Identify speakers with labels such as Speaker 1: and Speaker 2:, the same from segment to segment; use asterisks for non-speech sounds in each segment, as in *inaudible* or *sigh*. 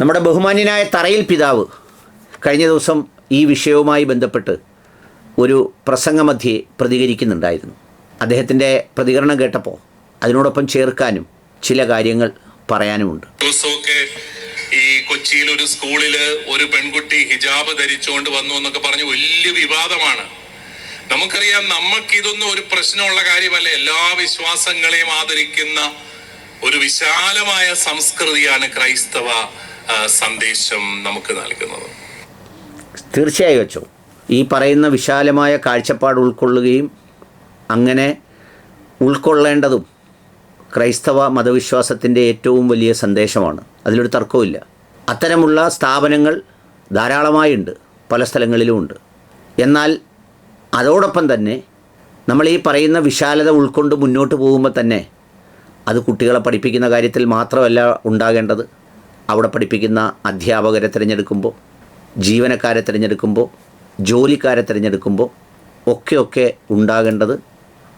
Speaker 1: നമ്മുടെ ബഹുമാന്യനായ തറയിൽ പിതാവ് കഴിഞ്ഞ ദിവസം ഈ വിഷയവുമായി ബന്ധപ്പെട്ട് ഒരു പ്രസംഗമധ്യേ പ്രതികരിക്കുന്നുണ്ടായിരുന്നു. അദ്ദേഹത്തിന്റെ പ്രതികരണം കേട്ടപ്പോൾ അതിനോടൊപ്പം ചേർക്കാനും ചില കാര്യങ്ങൾ പറയാനുമുണ്ട്.
Speaker 2: ഈ കൊച്ചിയിൽ ഒരു സ്കൂളിൽ ഒരു പെൺകുട്ടി ഹിജാബ് ധരിച്ചുകൊണ്ട് വന്നു എന്നൊക്കെ പറഞ്ഞ് വലിയ വിവാദമാണ്. നമുക്കറിയാം നമുക്ക് ഇതൊന്നും ഒരു പ്രശ്നമുള്ള കാര്യമല്ല. എല്ലാ വിശ്വാസങ്ങളെയും ആദരിക്കുന്ന ഒരു വിശാലമായ സംസ്കൃതിയാണ് ക്രൈസ്തവ സന്ദേശം നമുക്ക് നൽകുന്നത്.
Speaker 1: തീർച്ചയായും അച്ചോ. ഈ പറയുന്ന വിശാലമായ കാഴ്ചപ്പാട് ഉൾക്കൊള്ളുകയും അങ്ങനെ ഉൾക്കൊള്ളേണ്ടതും ക്രൈസ്തവ മതവിശ്വാസത്തിന്റെ ഏറ്റവും വലിയ സന്ദേശമാണ്. അതിലൊരു തർക്കവുമില്ല. അത്തരമുള്ള സ്ഥാപനങ്ങൾ ധാരാളമായുണ്ട്. പല സ്ഥലങ്ങളിലുമുണ്ട്. എന്നാൽ അതോടൊപ്പം തന്നെ നമ്മൾ ഈ പറയുന്ന വിശാലത ഉൾക്കൊണ്ട് മുന്നോട്ട് പോകുമ്പോൾ തന്നെ അത് കുട്ടികളെ പഠിപ്പിക്കുന്ന കാര്യത്തിൽ മാത്രമല്ല ഉണ്ടാകേണ്ടത്. അവിടെ പഠിപ്പിക്കുന്ന അധ്യാപകരെ തിരഞ്ഞെടുക്കുമ്പോൾ ജീവനക്കാരെ തിരഞ്ഞെടുക്കുമ്പോൾ ജോലിക്കാരെ തിരഞ്ഞെടുക്കുമ്പോൾ ഒക്കെ ഒക്കെ ഉണ്ടാകേണ്ടത്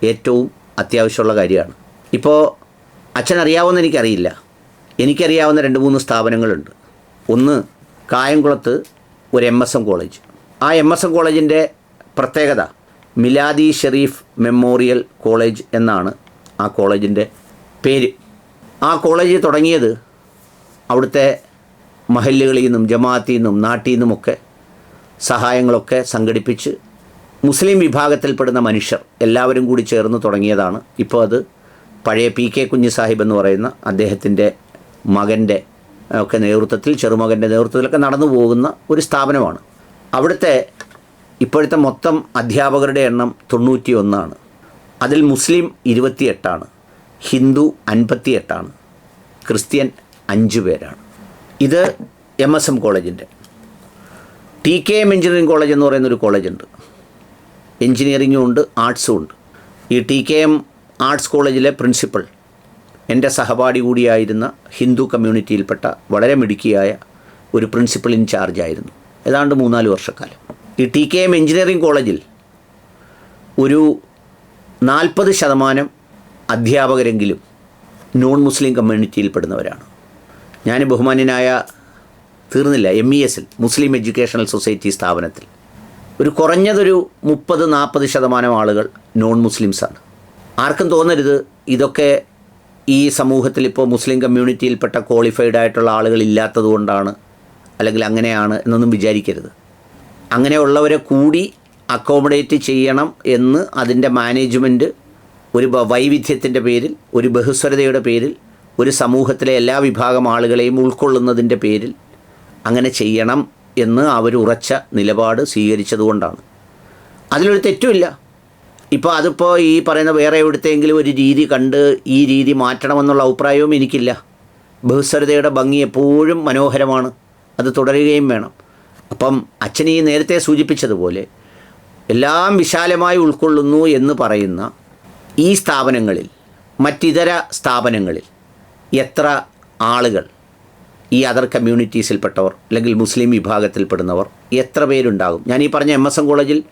Speaker 1: ഏറ്റവും അത്യാവശ്യമുള്ള കാര്യമാണ്. ഇപ്പോൾ അച്ഛൻ അറിയാവുന്ന എനിക്കറിയില്ല. എനിക്കറിയാവുന്ന രണ്ട് മൂന്ന് സ്ഥാപനങ്ങളുണ്ട്. ഒന്ന് കായംകുളത്ത് ഒരു എം എസ് എം കോളേജ്. ആ എം എസ് എം കോളേജിന്റെ പ്രത്യേകത മിലാദി ഷെറീഫ് മെമ്മോറിയൽ കോളേജ് എന്നാണ് ആ കോളേജിന്റെ പേര്. ആ കോളേജ് തുടങ്ങിയത് അവിടുത്തെ മഹല്ലുകളിൽ നിന്നും ജമാഅത്തിൽ നിന്നും നാട്ടിൽ നിന്നുമൊക്കെ സഹായങ്ങളൊക്കെ സംഘടിപ്പിച്ച് മുസ്ലിം വിഭാഗത്തിൽപ്പെടുന്ന മനുഷ്യർ എല്ലാവരും കൂടി ചേർന്ന് തുടങ്ങിയതാണ്. ഇപ്പോൾ അത് പഴയ പി കെ കുഞ്ഞു സാഹിബ് എന്ന് പറയുന്ന അദ്ദേഹത്തിന്റെ മകന്റെ ഒക്കെ നേതൃത്വത്തിൽ ചെറുമകന്റെ നേതൃത്വത്തിലൊക്കെ നടന്നു പോകുന്ന ഒരു സ്ഥാപനമാണ്. അവിടുത്തെ ഇപ്പോഴത്തെ മൊത്തം അധ്യാപകരുടെ എണ്ണം തൊണ്ണൂറ്റി ഒന്നാണ് അതിൽ മുസ്ലിം ഇരുപത്തിയെട്ടാണ്. ഹിന്ദു അൻപത്തിയെട്ടാണ്. ക്രിസ്ത്യൻ അഞ്ച് പേരാണ്. ഇത് എം എസ് എം കോളേജിന്റെ. T K M engineering college എന്ന് പറയുന്നൊരു കോളേജുണ്ട്. എഞ്ചിനീയറിംഗും ഉണ്ട് ആർട്സും ഉണ്ട്. ഈ ടി കെ എം ആർട്സ് കോളേജിലെ പ്രിൻസിപ്പൽ എന്റെ സഹപാഠി കൂടിയായിരുന്ന ഹിന്ദു കമ്മ്യൂണിറ്റിയിൽപ്പെട്ട വളരെ മിടുക്കിയായ ഒരു പ്രിൻസിപ്പൽ ഇൻചാർജ് ആയിരുന്നു. ഏതാണ്ട് മൂന്നാൽ വർഷക്കാലം. ഈ ടി കെ എം എഞ്ചിനീയറിംഗ് കോളേജിൽ ഒരു നാൽപ്പത് ശതമാനം അധ്യാപകരെങ്കിലും നോൺ മുസ്ലിം കമ്മ്യൂണിറ്റിയിൽപ്പെടുന്നവരാണ് ഞാൻ ബഹുമാന്യനായ തീർന്നില്ല എം ഇ എസിൽ മുസ്ലിം എഡ്യൂക്കേഷണൽ സൊസൈറ്റി സ്ഥാപനത്തിൽ. ഒരു കുറഞ്ഞതൊരു മുപ്പത് നാൽപ്പത് ശതമാനം ആളുകൾ നോൺ മുസ്ലിംസാണ് ആർക്കും തോന്നരുത് ഇതൊക്കെ ഈ സമൂഹത്തിൽ ഇപ്പോൾ മുസ്ലിം കമ്മ്യൂണിറ്റിയിൽപ്പെട്ട ക്വാളിഫൈഡ് ആയിട്ടുള്ള ആളുകൾ ഇല്ലാത്തത് കൊണ്ടാണ് അല്ലെങ്കിൽ അങ്ങനെയാണ് എന്നൊന്നും വിചാരിക്കരുത്. അങ്ങനെയുള്ളവരെ കൂടി അക്കോമഡേറ്റ് ചെയ്യണം എന്ന് അതിന്റെ മാനേജ്മെന്റ് ഒരു വൈവിധ്യത്തിന്റെ പേരിൽ ഒരു ബഹുസ്വരതയുടെ പേരിൽ ഒരു സമൂഹത്തിലെ എല്ലാ വിഭാഗം ആളുകളെയും ഉൾക്കൊള്ളുന്നതിന്റെ പേരിൽ അങ്ങനെ ചെയ്യണം എന്ന് അവർ ഉറച്ച നിലപാട് സ്വീകരിച്ചതുകൊണ്ടാണ്. അതിലൊരു തെറ്റുമില്ല. ഇപ്പോൾ അതിപ്പോൾ ഈ പറയുന്ന വേറെ എവിടുത്തെങ്കിലും ഒരു രീതി കണ്ട് ഈ രീതി മാറ്റണമെന്നുള്ള അഭിപ്രായവും എനിക്കില്ല. ബഹുസ്വരതയുടെ ഭംഗി എപ്പോഴും മനോഹരമാണ്. അത് തുടരുകയും വേണം. അപ്പം അച്ഛൻ ഈ നേരത്തെ സൂചിപ്പിച്ചതുപോലെ എല്ലാം വിശാലമായി ഉൾക്കൊള്ളുന്നു എന്ന് പറയുന്ന ഈ സ്ഥാപനങ്ങളിൽ മറ്റിതര സ്ഥാപനങ്ങളിൽ എത്ര ആളുകൾ ഈ അതർ കമ്മ്യൂണിറ്റീസിൽപ്പെട്ടവർ അല്ലെങ്കിൽ മുസ്ലിം വിഭാഗത്തിൽപ്പെടുന്നവർ എത്ര പേരുണ്ടാകും? ഞാൻ ഈ പറഞ്ഞ എം എസ് എം കോളേജിൽ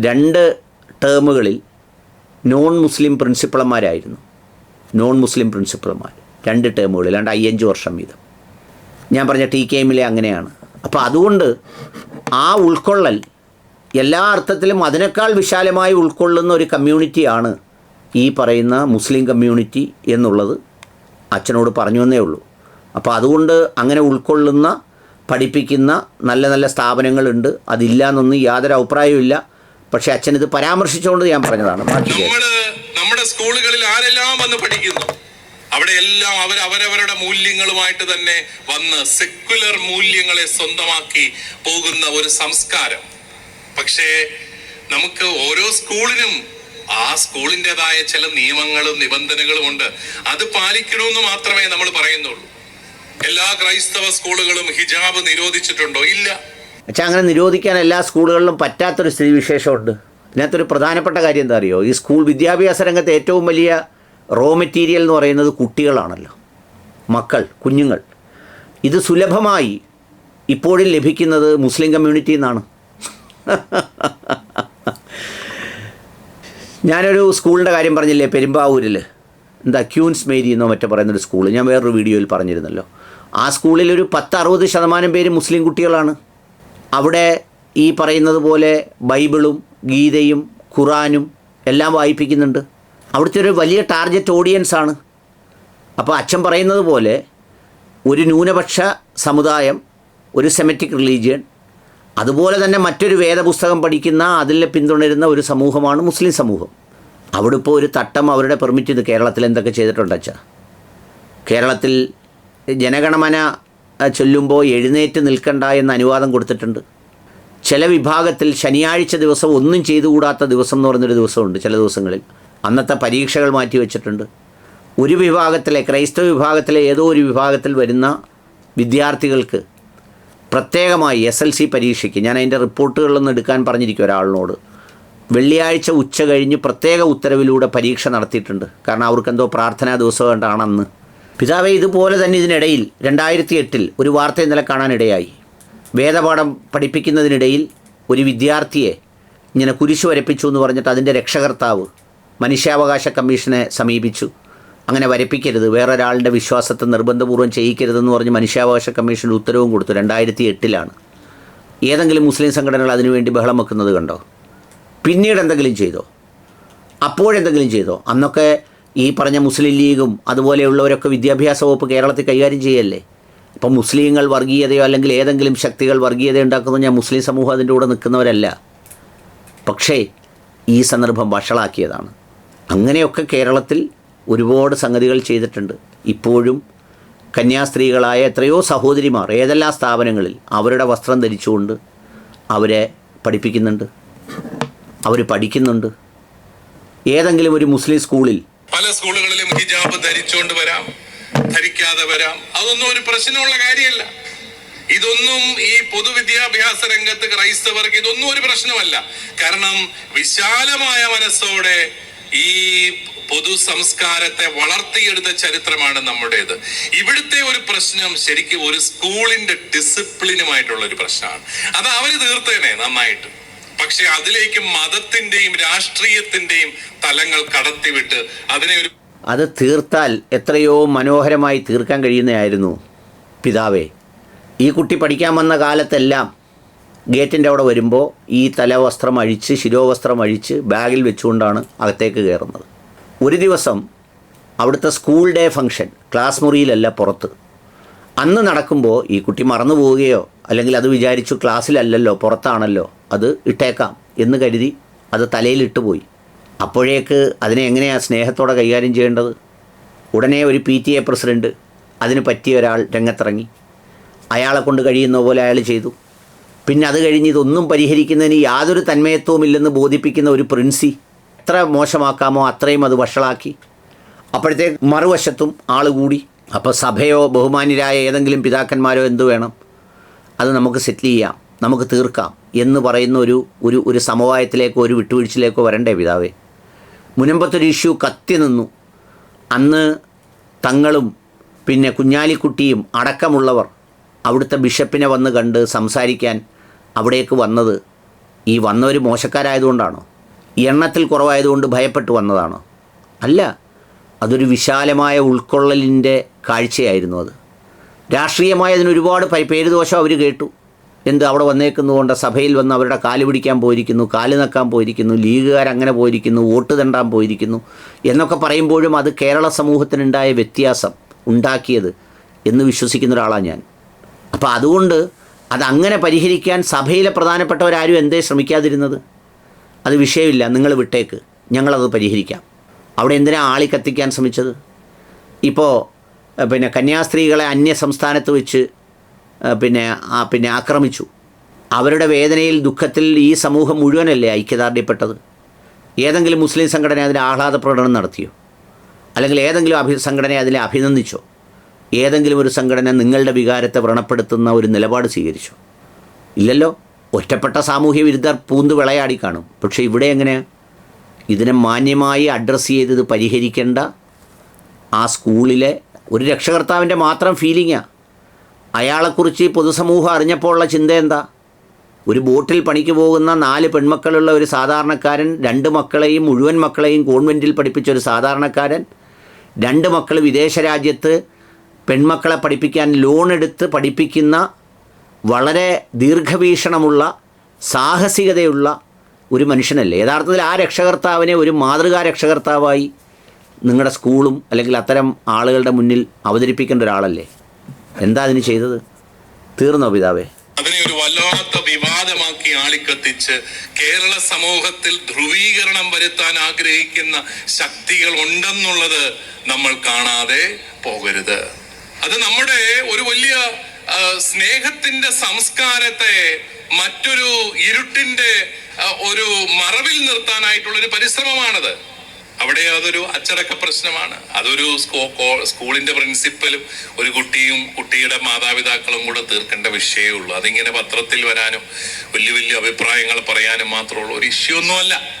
Speaker 1: രണ്ട് ടേമുകളിൽ നോൺ മുസ്ലിം പ്രിൻസിപ്പളന്മാരായിരുന്നു നോൺ മുസ്ലിം പ്രിൻസിപ്പൾമാർ രണ്ട് ടേമുകളിൽ രണ്ട് അയ്യഞ്ച് വർഷം വീതം. ഞാൻ പറഞ്ഞ ടി കെ എമ്മിലെ അങ്ങനെയാണ്. അപ്പോൾ അതുകൊണ്ട് ആ ഉൾക്കൊള്ളൽ എല്ലാ അർത്ഥത്തിലും അതിനേക്കാൾ വിശാലമായി ഉൾക്കൊള്ളുന്ന ഒരു കമ്മ്യൂണിറ്റിയാണ് ഈ പറയുന്ന മുസ്ലിം കമ്മ്യൂണിറ്റി എന്നുള്ളത് അച്ഛനോട് പറഞ്ഞു എന്നേ ഉള്ളൂ. അപ്പോൾ അതുകൊണ്ട് അങ്ങനെ ഉൾക്കൊള്ളുന്ന പഠിപ്പിക്കുന്ന നല്ല നല്ല സ്ഥാപനങ്ങളുണ്ട്. അതില്ല എന്നൊന്നും യാതൊരു അഭിപ്രായവും പക്ഷെ അച്ഛൻ ഇത് പരാമർശിച്ചുകൊണ്ട് ഞാൻ പറഞ്ഞതാണ്.
Speaker 2: നമ്മുടെ സ്കൂളുകളിൽ ആരെല്ലാം വന്ന് പഠിക്കുന്നു? അവിടെ എല്ലാം അവർ അവരവരുടെ മൂല്യങ്ങളുമായിട്ട് തന്നെ വന്ന് സെക്യുലർ മൂല്യങ്ങളെ സ്വന്തമാക്കി പോകുന്ന ഒരു സംസ്കാരം. പക്ഷേ നമുക്ക് ഓരോ സ്കൂളിനും ആ സ്കൂളിന്റെതായ ചില നിയമങ്ങളും നിബന്ധനകളും ഉണ്ട്. അത് പാലിക്കണമെന്ന് മാത്രമേ നമ്മൾ പറയുന്നുള്ളൂ. എല്ലാ ക്രൈസ്തവ സ്കൂളുകളും ഹിജാബ് നിരോധിച്ചിട്ടുണ്ടോ? ഇല്ല.
Speaker 1: പക്ഷേ അങ്ങനെ നിരോധിക്കാൻ എല്ലാ സ്കൂളുകളിലും പറ്റാത്തൊരു സ്ഥിതിവിശേഷമുണ്ട്. ഇതിനകത്തൊരു പ്രധാനപ്പെട്ട കാര്യം എന്താ അറിയോ? ഈ സ്കൂൾ വിദ്യാഭ്യാസ രംഗത്തെ ഏറ്റവും വലിയ റോ മെറ്റീരിയൽ എന്ന് പറയുന്നത് കുട്ടികളാണല്ലോ. മക്കൾ കുഞ്ഞുങ്ങൾ. ഇത് സുലഭമായി ഇപ്പോഴും ലഭിക്കുന്നത് മുസ്ലിം കമ്മ്യൂണിറ്റിയിൽ നിന്നാണ് *laughs* ഞാനൊരു സ്കൂളിന്റെ കാര്യം പറഞ്ഞില്ലേ? പെരുമ്പാവൂരിൽ എന്താ ക്യൂൻസ് മേരി എന്നോ മറ്റോ പറയുന്നൊരു സ്കൂൾ ഞാൻ വേറൊരു വീഡിയോയിൽ പറഞ്ഞിരുന്നല്ലോ. ആ സ്കൂളിൽ ഒരു പത്ത് അറുപത് ശതമാനം പേര് മുസ്ലിം കുട്ടികളാണ്. അവിടെ ഈ പറയുന്നത് പോലെ ബൈബിളും ഗീതയും ഖുറാനും എല്ലാം വായിപ്പിക്കുന്നുണ്ട്. അവിടുത്തെ ഒരു വലിയ ടാർഗറ്റ് ഓഡിയൻസ് ആണ്. അപ്പോൾ അച്ഛൻ പറയുന്നത് പോലെ ഒരു ന്യൂനപക്ഷ സമുദായം ഒരു സെമറ്റിക് റിലീജിയൻ അതുപോലെ തന്നെ മറ്റൊരു വേദപുസ്തകം പഠിക്കുന്ന അതിൽ പിന്തുണരുന്ന ഒരു സമൂഹമാണ് മുസ്ലിം സമൂഹം. അവിടെ ഇപ്പോൾ ഒരു തട്ടം അവരുടെ പെർമിറ്റ് ചെയ്ത് കേരളത്തിൽ എന്തൊക്കെ ചെയ്തിട്ടുണ്ട് അച്ഛാ? കേരളത്തിൽ ജനഗണമന ചൊല്ലുമ്പോൾ എഴുന്നേറ്റ് നിൽക്കണ്ട എന്ന് അനുവാദം കൊടുത്തിട്ടുണ്ട്. ചില വിഭാഗത്തിൽ ശനിയാഴ്ച ദിവസം ഒന്നും ചെയ്തുകൂടാത്ത ദിവസം എന്ന് പറഞ്ഞൊരു ദിവസമുണ്ട് ചില ദിവസങ്ങളിൽ. അന്നത്തെ പരീക്ഷകൾ മാറ്റി വെച്ചിട്ടുണ്ട്. ഒരു വിഭാഗത്തിലെ ക്രൈസ്തവ വിഭാഗത്തിലെ ഏതോ ഒരു വിഭാഗത്തിൽ വരുന്ന വിദ്യാർത്ഥികൾക്ക് പ്രത്യേകമായി എസ് എൽ സി പരീക്ഷയ്ക്ക് ഞാൻ അതിന്റെ റിപ്പോർട്ടുകളൊന്നും എടുക്കാൻ പറഞ്ഞിരിക്കും ഒരാളിനോട്. വെള്ളിയാഴ്ച ഉച്ച കഴിഞ്ഞ് പ്രത്യേക ഉത്തരവിലൂടെ പരീക്ഷ നടത്തിയിട്ടുണ്ട്. കാരണം അവർക്കെന്തോ പ്രാർത്ഥനാ ദിവസം കണ്ടാണെന്ന് പിതാവെ ഇതുപോലെ തന്നെ ഇതിനിടയിൽ രണ്ടായിരത്തി എട്ടിൽ ഒരു വാർത്ത ഇന്നലെ കാണാനിടയായി. വേദപാഠം പഠിപ്പിക്കുന്നതിനിടയിൽ ഒരു വിദ്യാർത്ഥിയെ ഇങ്ങനെ കുരിശു വരപ്പിച്ചു എന്ന് പറഞ്ഞിട്ട് അതിന്റെ രക്ഷകർത്താവ് മനുഷ്യാവകാശ കമ്മീഷനെ സമീപിച്ചു. അങ്ങനെ വരപ്പിക്കരുത്. വേറൊരാളുടെ വിശ്വാസത്തെ നിർബന്ധപൂർവം ചെയ്യിക്കരുതെന്ന് പറഞ്ഞ് മനുഷ്യാവകാശ കമ്മീഷൻ ഉത്തരവും കൊടുത്തു രണ്ടായിരത്തി എട്ടിലാണ് ഏതെങ്കിലും മുസ്ലിം സംഘടനകൾ അതിനുവേണ്ടി ബഹളം വെക്കുന്നത് കണ്ടോ? പിന്നീട് എന്തെങ്കിലും ചെയ്തോ? അപ്പോഴെന്തെങ്കിലും ചെയ്തോ? അന്നൊക്കെ ഈ പറഞ്ഞ മുസ്ലിം ലീഗും അതുപോലെയുള്ളവരൊക്കെ വിദ്യാഭ്യാസ വകുപ്പ് കേരളത്തിൽ കൈകാര്യം ചെയ്യല്ലേ? അപ്പം മുസ്ലിങ്ങൾ വർഗീയതയോ അല്ലെങ്കിൽ ഏതെങ്കിലും ശക്തികൾ വർഗീയത ഉണ്ടാക്കുന്നു ഞാൻ മുസ്ലിം സമൂഹം അതിന്റെ കൂടെ നിൽക്കുന്നവരല്ല. പക്ഷേ ഈ സന്ദർഭം വഷളാക്കിയതാണ്. അങ്ങനെയൊക്കെ കേരളത്തിൽ ഒരുപാട് സംഗതികൾ ചെയ്തിട്ടുണ്ട്. ഇപ്പോഴും കന്യാസ്ത്രീകളായ എത്രയോ സഹോദരിമാർ ഏതെല്ലാം സ്ഥാപനങ്ങളിൽ അവരുടെ വസ്ത്രം ധരിച്ചുകൊണ്ട് അവരെ പഠിപ്പിക്കുന്നുണ്ട്. അവർ പഠിക്കുന്നുണ്ട്. ഏതെങ്കിലും ഒരു മുസ്ലിം സ്കൂളിൽ
Speaker 2: പല സ്കൂളുകളിലും ഹിജാബ് ധരിച്ചുകൊണ്ട് വരാം ധരിക്കാതെ വരാം. അതൊന്നും ഒരു പ്രശ്നമുള്ള കാര്യമല്ല. ഇതൊന്നും ഈ പൊതുവിദ്യാഭ്യാസ രംഗത്ത് ക്രൈസ്തവർക്ക് ഇതൊന്നും ഒരു പ്രശ്നമല്ല. കാരണം വിശാലമായ മനസ്സോടെ ഈ പൊതു സംസ്കാരത്തെ വളർത്തിയെടുത്ത ചരിത്രമാണ് നമ്മുടേത്. ഇവിടുത്തെ ഒരു പ്രശ്നം ശരിക്കും ഒരു സ്കൂളിന്റെ ഡിസിപ്ലിനുമായിട്ടുള്ള ഒരു പ്രശ്നമാണ്. അത് അവർ തീർത്തേനെ നന്നായിട്ട്. പക്ഷെ അതിലേക്ക് മതത്തിന്റെയും രാഷ്ട്രീയത്തിന്റെയും തലങ്ങൾ കടത്തിവിട്ട് അതിനെ ഒരു
Speaker 1: അത് തീർത്താൽ എത്രയോ മനോഹരമായി തീർക്കാൻ കഴിയുന്നതായിരുന്നു. പിതാവേ ഈ കുട്ടി പഠിക്കാൻ വന്ന കാലത്തെല്ലാം ഗേറ്റിന്റെ അവിടെ വരുമ്പോൾ ഈ തലവസ്ത്രം അഴിച്ച് ശിരോവസ്ത്രം അഴിച്ച് ബാഗിൽ വെച്ചുകൊണ്ടാണ് അകത്തേക്ക് കയറുന്നത്. ഒരു ദിവസം അവിടുത്തെ സ്കൂൾ ഡേ ഫംഗ്ഷൻ ക്ലാസ് മുറിയിലല്ല പുറത്ത്. അന്ന് നടക്കുമ്പോൾ ഈ കുട്ടി മറന്നു പോവുകയോ അല്ലെങ്കിൽ അത് വിചാരിച്ചു ക്ലാസ്സിലല്ലല്ലോ പുറത്താണല്ലോ അത് ഇട്ടേക്കാം എന്ന് കരുതി അത് തലയിലിട്ട് പോയി. അപ്പോഴേക്ക് അതിനെ എങ്ങനെയാണ് സ്നേഹത്തോടെ കൈകാര്യം ചെയ്യേണ്ടത്? ഉടനെ ഒരു പി ടി എ പ്രസിഡന്റ് അതിന് പറ്റിയ ഒരാൾ രംഗത്തിറങ്ങി. അയാളെ കൊണ്ട് കഴിയുന്ന പോലെ അയാൾ ചെയ്തു. പിന്നെ അത് കഴിഞ്ഞ് ഇതൊന്നും പരിഹരിക്കുന്നതിന് യാതൊരു തന്മയത്വമില്ലെന്ന് ബോധിപ്പിക്കുന്ന ഒരു പ്രിൻസി എത്ര മോശമാക്കാമോ അത്രയും അത് വഷളാക്കി. അപ്പോഴത്തേക്ക് മറുവശത്തും ആൾ കൂടി. അപ്പോൾ സഭയോ ബഹുമാന്യരായ ഏതെങ്കിലും പിതാക്കന്മാരോ എന്തു വേണം? അത് നമുക്ക് സെറ്റിൽ ചെയ്യാം. നമുക്ക് തീർക്കാം എന്ന് പറയുന്ന ഒരു ഒരു ഒരു സമവായത്തിലേക്കോ ഒരു വിട്ടുവീഴ്ചയിലേക്കോ വരണ്ടേ പിതാവേ? മുനമ്പത്തൊരു ഇഷ്യൂ കത്തി നിന്നു. അന്ന് തങ്ങളും പിന്നെ കുഞ്ഞാലിക്കുട്ടിയും അടക്കമുള്ളവർ അവിടുത്തെ ബിഷപ്പിനെ വന്ന് കണ്ട് സംസാരിക്കാൻ അവിടേക്ക് വന്നത് ഈ വന്നവർ മോശക്കാരായതുകൊണ്ടാണോ? എണ്ണത്തിൽ കുറവായതുകൊണ്ട് ഭയപ്പെട്ട് വന്നതാണോ? അല്ല അതൊരു വിശാലമായ ഉൾക്കൊള്ളലിന്റെ കാഴ്ചയായിരുന്നു അത്. രാഷ്ട്രീയമായ അതിന് ഒരുപാട് പേര് പേരുദോഷം അവർ കേട്ടു. എന്ത് അവിടെ വന്നേക്കുന്നതുകൊണ്ട് സഭയിൽ വന്ന് അവരുടെ കാൽ പിടിക്കാൻ പോയിരിക്കുന്നു കാൽ നക്കാൻ പോയിരിക്കുന്നു ലീഗുകാർ അങ്ങനെ പോയിരിക്കുന്നു വോട്ട് തണ്ടാൻ പോയിരിക്കുന്നു എന്നൊക്കെ പറയുമ്പോഴും അത് കേരള സമൂഹത്തിനുണ്ടായ വ്യത്യാസം ഉണ്ടാക്കിയത് എന്ന് വിശ്വസിക്കുന്ന ഒരാളാണ് ഞാൻ. അപ്പോൾ അതുകൊണ്ട് അതങ്ങനെ പരിഹരിക്കാൻ സഭയിലെ പ്രധാനപ്പെട്ടവരാരും എന്തേ ശ്രമിക്കാതിരുന്നത്? അത് വിഷയമില്ല. നിങ്ങൾ വിട്ടേക്ക്. ഞങ്ങളത് പരിഹരിക്കാം. അവിടെ എന്തിനാ ആളി കത്തിക്കാൻ ശ്രമിച്ചത്? ഇപ്പോൾ പിന്നെ കന്യാസ്ത്രീകളെ അന്യ സംസ്ഥാനത്ത് വെച്ച് പിന്നെ പിന്നെ ആക്രമിച്ചു. അവരുടെ വേദനയിൽ ദുഃഖത്തിൽ ഈ സമൂഹം മുഴുവനല്ലേ ഐക്യദാർഢ്യപ്പെട്ടത്? ഏതെങ്കിലും മുസ്ലിം സംഘടന അതിൽ ആഹ്ലാദ പ്രകടനം നടത്തിയോ? അല്ലെങ്കിൽ ഏതെങ്കിലും അഭി സംഘടനയെ അതിനെ അഭിനന്ദിച്ചോ? ഏതെങ്കിലും ഒരു സംഘടന നിങ്ങളുടെ വികാരത്തെ വ്രണപ്പെടുത്തുന്ന ഒരു നിലപാട് സ്വീകരിച്ചു. ഇല്ലല്ലോ? ഒറ്റപ്പെട്ട സാമൂഹ്യ വിരുദ്ധർ പൂന്ത് വിളയാടി കാണും. പക്ഷേ ഇവിടെ എങ്ങനെയാണ് ഇതിനെ മാന്യമായി അഡ്രസ്സ് ചെയ്തത് പരിഹരിക്കേണ്ട ആ സ്കൂളിലെ ഒരു രക്ഷകർത്താവിന്റെ മാത്രം ഫീലിങ്ങാണ് അയാളെക്കുറിച്ച് പൊതുസമൂഹം അറിഞ്ഞപ്പോഴുള്ള ചിന്ത എന്താ? ഒരു ബോട്ടിൽ പണിക്ക് പോകുന്ന നാല് പെൺമക്കളുള്ള ഒരു സാധാരണക്കാരൻ രണ്ട് മക്കളെയും മുഴുവൻ മക്കളെയും കോൺവെന്റിൽ പഠിപ്പിച്ച ഒരു സാധാരണക്കാരൻ രണ്ട് മക്കൾ വിദേശ രാജ്യത്ത് പെൺമക്കളെ പഠിപ്പിക്കാൻ ലോൺ എടുത്ത് പഠിപ്പിക്കുന്ന വളരെ ദീർഘവീക്ഷണമുള്ള സാഹസികതയുള്ള ഒരു മനുഷ്യനല്ലേ? യഥാർത്ഥത്തിൽ ആ രക്ഷകർത്താവിനെ ഒരു മാതൃകാ രക്ഷകർത്താവായി നിങ്ങളുടെ സ്കൂളും അല്ലെങ്കിൽ അത്തരം ആളുകളുടെ മുന്നിൽ അവതരിപ്പിക്കേണ്ട ഒരാളല്ലേ? എന്താ അതിന് ചെയ്തത്? തീർന്നോ പിതാവേ?
Speaker 2: അതിനെ ഒരു വല്ലാത്ത വിവാദമാക്കി ആളിക്കത്തിച്ച് കേരള സമൂഹത്തിൽ ധ്രുവീകരണം വരുത്താൻ ആഗ്രഹിക്കുന്ന ശക്തികൾ ഉണ്ടെന്നുള്ളത് നമ്മൾ കാണാതെ പോകരുത്. അത് നമ്മുടെ ഒരു വലിയ സ്നേഹത്തിന്റെ സംസ്കാരത്തെ മറ്റൊരു ഇരുട്ടിന്റെ ഒരു മറവിൽ നിർത്താനായിട്ടുള്ള ഒരു പരിശ്രമമാണത്. അവിടെ അതൊരു അച്ചടക്ക പ്രശ്നമാണ്. അതൊരു സ്കൂ- സ്കൂളിന്റെ പ്രിൻസിപ്പലും ഒരു കുട്ടിയും കുട്ടിയുടെ മാതാപിതാക്കളും കൂടെ തീർക്കേണ്ട വിഷയമേ ഉള്ളൂ. അതിങ്ങനെ പത്രത്തിൽ വരാനും വലിയ വലിയ അഭിപ്രായങ്ങൾ പറയാനും മാത്രമുള്ള ഒരു ഇഷ്യൂ ഒന്നുമല്ല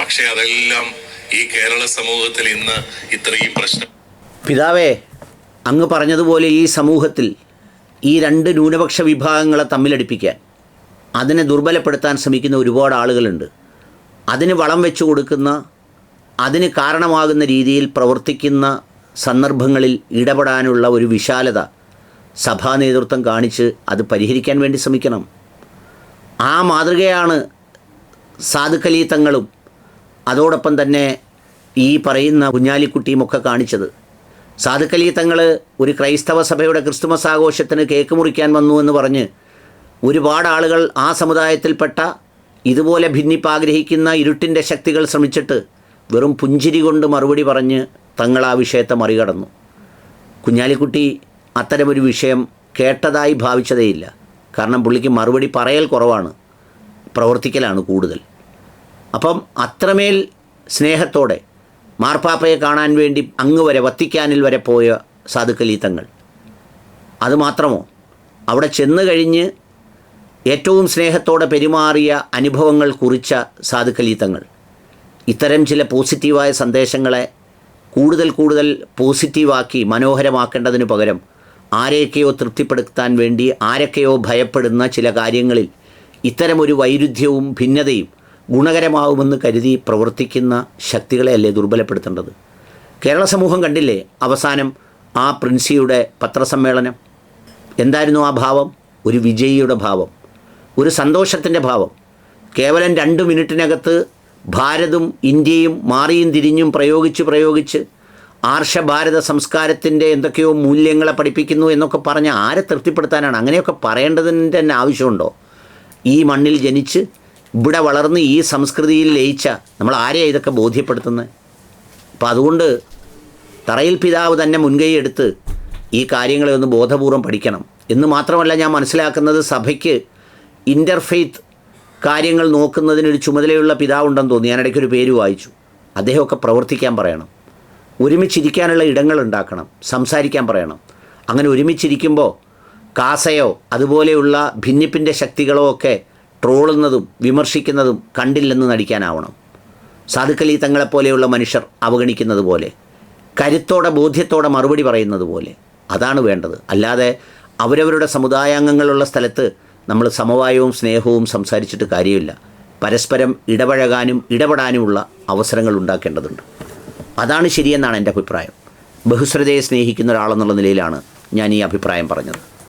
Speaker 2: പക്ഷെ അതെല്ലാം ഈ കേരള സമൂഹത്തിൽ ഇന്ന് ഇത്രയും പ്രശ്നം
Speaker 1: പിതാവേ അങ്ങ് പറഞ്ഞതുപോലെ ഈ സമൂഹത്തിൽ ഈ രണ്ട് ന്യൂനപക്ഷ വിഭാഗങ്ങളെ തമ്മിലടിപ്പിക്കാൻ അതിനെ ദുർബലപ്പെടുത്താൻ ശ്രമിക്കുന്ന ഒരുപാട് ആളുകളുണ്ട്. അതിന് വളം വെച്ചു കൊടുക്കുന്ന അതിന് കാരണമാകുന്ന രീതിയിൽ പ്രവർത്തിക്കുന്ന സന്ദർഭങ്ങളിൽ ഇടപെടാനുള്ള ഒരു വിശാലത സഭാ നേതൃത്വം കാണിച്ച് അത് പരിഹരിക്കാൻ വേണ്ടി ശ്രമിക്കണം. ആ മാതൃകയാണ് സാധുക്കലീത്തങ്ങളും അതോടൊപ്പം തന്നെ ഈ പറയുന്ന കുഞ്ഞാലിക്കുട്ടിയും ഒക്കെ കാണിച്ചത്. സാധുക്കലി തങ്ങൾ ഒരു ക്രൈസ്തവ സഭയുടെ ക്രിസ്തുമസ് ആഘോഷത്തിന് കേക്ക് മുറിക്കാൻ വന്നു എന്ന് പറഞ്ഞ് ഒരുപാട് ആളുകൾ ആ സമുദായത്തിൽപ്പെട്ട ഇതുപോലെ ഭിന്നിപ്പാഗ്രഹിക്കുന്ന ഇരുട്ടിന്റെ ശക്തികൾ ശ്രമിച്ചിട്ട് വെറും പുഞ്ചിരി കൊണ്ട് മറുപടി പറഞ്ഞ് തങ്ങൾ ആ വിഷയത്തെ മറികടന്നു. കുഞ്ഞാലിക്കുട്ടി അത്തരമൊരു വിഷയം കേട്ടതായി ഭാവിച്ചതേയില്ല. കാരണം പുള്ളിക്ക് മറുപടി പറയൽ കുറവാണ്. പ്രവർത്തിക്കലാണ് കൂടുതൽ. അപ്പം അത്രമേൽ സ്നേഹത്തോടെ മാർപ്പാപ്പയെ കാണാൻ വേണ്ടി അങ്ങ് വരെ വത്തിക്കാനിൽ വരെ പോയ സാധുക്കലീത്തങ്ങൾ തങ്ങൾ. അതുമാത്രമോ അവിടെ ചെന്ന് കഴിഞ്ഞ് ഏറ്റവും സ്നേഹത്തോടെ പെരുമാറിയ അനുഭവങ്ങൾ കുറിച്ച സാധുക്കലീത്തങ്ങൾ തങ്ങൾ. ഇത്തരം ചില പോസിറ്റീവായ സന്ദേശങ്ങളെ കൂടുതൽ കൂടുതൽ പോസിറ്റീവാക്കി മനോഹരമാക്കേണ്ടതിന് പകരം ആരെയൊക്കെയോ തൃപ്തിപ്പെടുത്താൻ വേണ്ടി ആരൊക്കെയോ ഭയപ്പെടുന്ന ചില കാര്യങ്ങളിൽ ഇത്തരമൊരു വൈരുദ്ധ്യവും ഭിന്നതയും ഗുണകരമാവുമെന്ന് കരുതി പ്രവർത്തിക്കുന്ന ശക്തികളെയല്ലേ ദുർബലപ്പെടുത്തേണ്ടത്? കേരള സമൂഹം കണ്ടില്ലേ അവസാനം ആ പ്രിൻസിയുടെ പത്രസമ്മേളനം? എന്തായിരുന്നു ആ ഭാവം? ഒരു വിജയിയുടെ ഭാവം ഒരു സന്തോഷത്തിന്റെ ഭാവം. കേവലം രണ്ട് മിനിറ്റിനകത്ത് ഭാരതും ഇന്ത്യയും മാറിയും തിരിഞ്ഞും പ്രയോഗിച്ച് പ്രയോഗിച്ച് ആർഷഭാരത സംസ്കാരത്തിന്റെ എന്തൊക്കെയോ മൂല്യങ്ങളെ പഠിപ്പിക്കുന്നു എന്നൊക്കെ പറഞ്ഞ് ആരെ തൃപ്തിപ്പെടുത്താനാണ്? അങ്ങനെയൊക്കെ പറയേണ്ടതിന്റെ തന്നെ ആവശ്യമുണ്ടോ? ഈ മണ്ണിൽ ജനിച്ച് ഇവിടെ വളർന്ന് ഈ സംസ്കൃതിയിൽ ലയിച്ച നമ്മൾ ആരെയാണ് ഇതൊക്കെ ബോധ്യപ്പെടുത്തുന്നത്? അപ്പം അതുകൊണ്ട് തറയിൽ പിതാവ് തന്നെ മുൻകൈ എടുത്ത് ഈ കാര്യങ്ങളെ ഒന്ന് ബോധപൂർവം പഠിക്കണം. എന്ന് മാത്രമല്ല ഞാൻ മനസ്സിലാക്കുന്നത് സഭയ്ക്ക് ഇന്റർഫെയ്ത്ത് കാര്യങ്ങൾ നോക്കുന്നതിനൊരു ചുമതലയുള്ള പിതാവുണ്ടെന്ന് തോന്നി ഞാൻ ഇടയ്ക്കൊരു പേര് വായിച്ചു. അദ്ദേഹമൊക്കെ പ്രവർത്തിക്കാൻ പറയണം. ഒരുമിച്ചിരിക്കാനുള്ള ഇടങ്ങൾ ഉണ്ടാക്കണം. സംസാരിക്കാൻ പറയണം. അങ്ങനെ ഒരുമിച്ചിരിക്കുമ്പോൾ കാസയോ അതുപോലെയുള്ള ഭിന്നിപ്പിന്റെ ശക്തികളോ ഒക്കെ ട്രോളുന്നതും വിമർശിക്കുന്നതും കണ്ടില്ലെന്ന് നടിക്കാനാവണം. സാധുക്കലി തങ്ങളെപ്പോലെയുള്ള മനുഷ്യർ അവഗണിക്കുന്നത് പോലെ കരുത്തോടെ ബോധ്യത്തോടെ മറുപടി പറയുന്നത് പോലെ. അതാണ് വേണ്ടത്. അല്ലാതെ അവരവരുടെ സമുദായാംഗങ്ങളുള്ള സ്ഥലത്ത് നമ്മൾ സമവായവും സ്നേഹവും സംസാരിച്ചിട്ട് കാര്യമില്ല. പരസ്പരം ഇടപഴകാനും ഇടപെടാനുമുള്ള അവസരങ്ങൾ ഉണ്ടാക്കേണ്ടതുണ്ട്. അതാണ് ശരിയെന്നാണ് എന്റെ അഭിപ്രായം. ബഹുശ്രതയെ സ്നേഹിക്കുന്ന ഒരാളെന്നുള്ള നിലയിലാണ് ഞാൻ ഈ അഭിപ്രായം പറഞ്ഞത്.